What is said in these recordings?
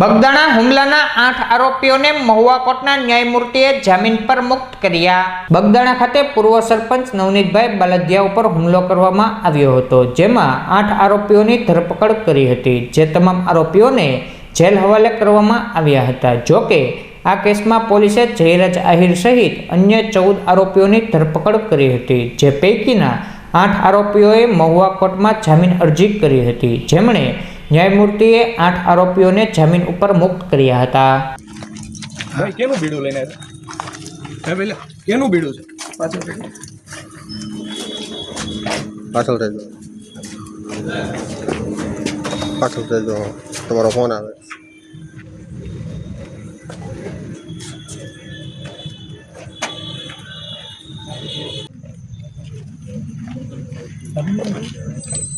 બગદાણા હુમલાના આઠ આરોપીઓને મહુવા કોર્ટના ન્યાયમૂર્તિએ જામીન પર મુક્ત કર્યા. બગદાણા ખાતે પૂર્વ સરપંચ નવનીતભાઈ બાલદિયા ઉપર હુમલો કરવામાં આવ્યો હતો, જેમાં આઠ આરોપીઓની ધરપકડ કરી હતી, જે તમામ આરોપીઓને જેલ હવાલે કરવામાં આવ્યા હતા. જોકે આ કેસમાં પોલીસે જયરાજ આહિર સહિત અન્ય ચૌદ આરોપીઓની ધરપકડ કરી હતી, જે પૈકીના આઠ આરોપીઓએ મહુવા કોર્ટમાં જામીન અરજી કરી હતી. જેમણે ન્યાયમૂર્તિએ આઠ આરોપીઓને જામીન ઉપર મુક્ત કર્યા હતા. ભાઈ કેનું બીડું લઈને આવ્યા? પેલા કેનું બીડું છે? પાછળ થઈ પાછળ થઈ જાઓ પાછળ થઈ જાઓ તમારો ફોન આવે. પ્રોસેસ તમને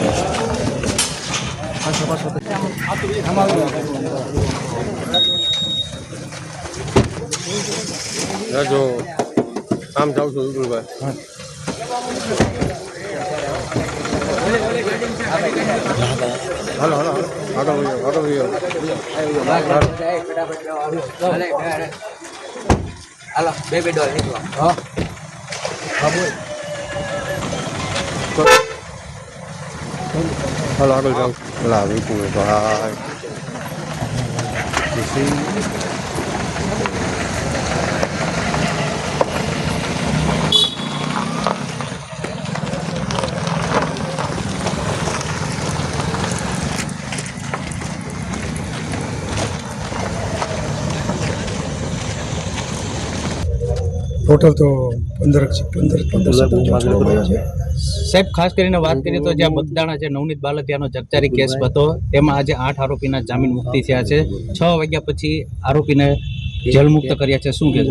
જો આમ જાઉં છું વિપુલભાઈ હાલો હાલો હાલો આગળ વહી જાઓ, આગળ વહી જાઓ. હાલો બે બે ડોલ નીકળો હાલો આગળ જાઉં લા વિપુલભાઈ ટોટલ તો પંદર પંદર પંદર સત્તર જેવા પંદર છે. સાહેબ ખાસ કરીને વાત કરીએ તો જ્યાં બગદાણા છે નવનીત બાલતિયાનો જગજારી કેસ હતો તેમાં આજે આઠ આરોપીના જામીન મુક્તિ થયા છે. છ વાગ્યા પછી આરોપીને જેલ મુક્ત કર્યા છે. શું કે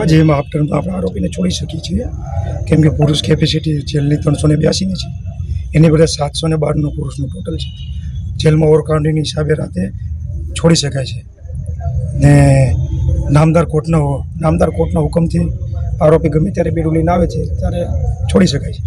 આજે એમાં આફ્ટરમાં આપણે આરોપીને છોડી શકીએ છીએ. કેમ કે પુરુષ કેપેસિટી જેલની ત્રણસો ને બ્યાસીની છે. એની બધા સાતસો ને બારનું પુરુષનું ટોટલ છે. જેલમાં ઓવરકાઉન્ટિંગની હિસાબે રાતે છોડી શકાય છે. ને નામદાર કોર્ટનો નામદાર કોર્ટના હુકમથી આરોપી ગમે ત્યારે બેડું લઈને આવે છે ત્યારે છોડી શકાય છે.